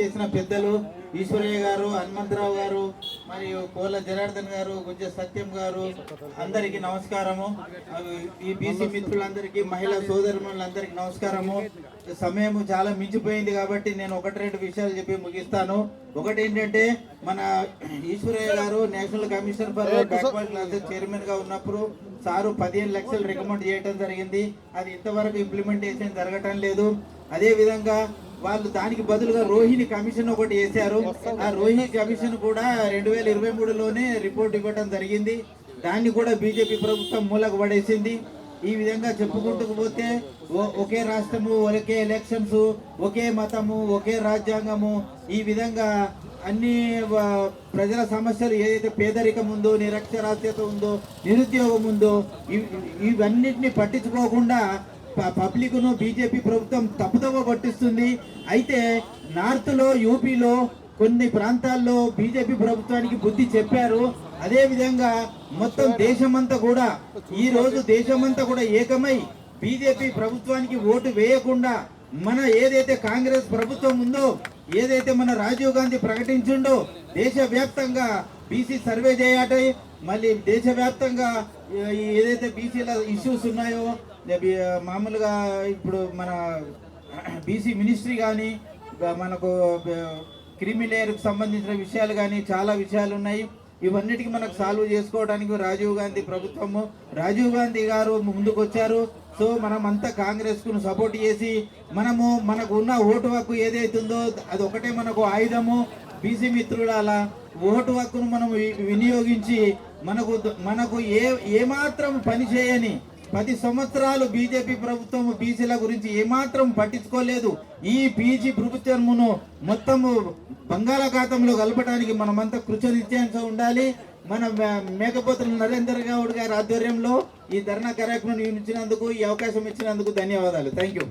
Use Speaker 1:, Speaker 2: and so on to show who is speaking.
Speaker 1: చేసిన పెద్దలు ఈశ్వరయ్య గారు హనుమంతరావు గారు మరియు కోల జనార్దన్ గారు గుజ్జ సత్యం గారు అందరికీ నమస్కారము. ఈ బీసీ మిత్రులందరికీ మహిళా సోదరులందరికీ నమస్కారము. సమయం చాలా మించిపోయింది కాబట్టి నేను ఒకటి రెండు విషయాలు చెప్పి ముగిస్తాను. ఒకటి ఏంటంటే మన ఈశ్వరయ్య గారు national commission for backward classes చైర్మన్గా ఉన్నప్పుడు సారు పదిహేను లక్షలు రికమెండ్ చేయడం జరిగింది. అది ఇంతవరకు ఇంప్లిమెంటేషన్ జరగటం లేదు. అదే విధంగా వాళ్ళు దానికి బదులుగా రోహిణి కమిషన్ ఒకటి వేశారు. ఆ రోహిణి కమిషన్ కూడా రెండు వేల ఇరవై మూడులోనే రిపోర్ట్ ఇవ్వడం జరిగింది. దాన్ని కూడా బీజేపీ ప్రభుత్వం మూలకు పడేసింది. ఈ విధంగా చెప్పుకుంటూ పోతే ఒకే రాష్ట్రము ఒకే ఎలక్షన్స్ ఒకే మతము ఒకే రాజ్యాంగము ఈ విధంగా అన్ని ప్రజల సమస్యలు ఏదైతే పేదరికం ఉందో నిరక్షరాస్యత ఉందో నిరుద్యోగం ఉందో ఇవ్- ఇవన్నిటిని పట్టించుకోకుండా పబ్లిక్ను బీజేపీ ప్రభుత్వం తప్పుదవ పట్టిస్తుంది. అయితే నార్త్లో యూపీలో కొన్ని ప్రాంతాల్లో బీజేపీ ప్రభుత్వానికి బుద్ధి చెప్పారు. అదే విధంగా మొత్తం దేశమంతా కూడా ఈ రోజు దేశమంతా కూడా ఏకమై బీజేపీ ప్రభుత్వానికి ఓటు వేయకుండా మన ఏదైతే కాంగ్రెస్ ప్రభుత్వం ఉందో ఏదైతే మన రాజీవ్ గాంధీ ప్రకటించిండో దేశవ్యాప్తంగా బీసీ సర్వే చేయటై మళ్ళీ దేశవ్యాప్తంగా ఏదైతే బీసీల ఇష్యూస్ ఉన్నాయో మామూలుగా ఇప్పుడు మన బీసీ మినిస్ట్రీ కానీ మనకు క్రిమిలేయర్కి సంబంధించిన విషయాలు కానీ చాలా విషయాలు ఉన్నాయి. ఇవన్నిటికీ మనకు సాల్వ్ చేసుకోవడానికి రాజీవ్ గాంధీ ప్రభుత్వము రాజీవ్ గాంధీ గారు ముందుకు వచ్చారు సో మనం అంతా కాంగ్రెస్కు సపోర్ట్ చేసి మనము మనకు ఉన్న ఓటు హక్కు ఏదైతుందో అది ఒకటే మనకు ఆయుధము. బీసీ మిత్రుల ఓటు హక్కును మనం వినియోగించి మనకు మనకు ఏ ఏమాత్రం పని చేయని పది సంవత్సరాలు బీజేపీ ప్రభుత్వం బీసీల గురించి ఏమాత్రం పట్టించుకోలేదు. ఈ బీజీ ప్రభుత్వమును మొత్తము బంగాళాఖాతంలో కలపడానికి మనమంతా కృషి నిశ్చయించి ఉండాలి. మన మే- మేకపోతుల నరేందర్ గౌడ్ గారి ఆధ్వర్యంలో ఈ ధర్నా కార్యక్రమం ఇచ్చినందుకు ఈ అవకాశం ఇచ్చినందుకు ధన్యవాదాలు. Thank you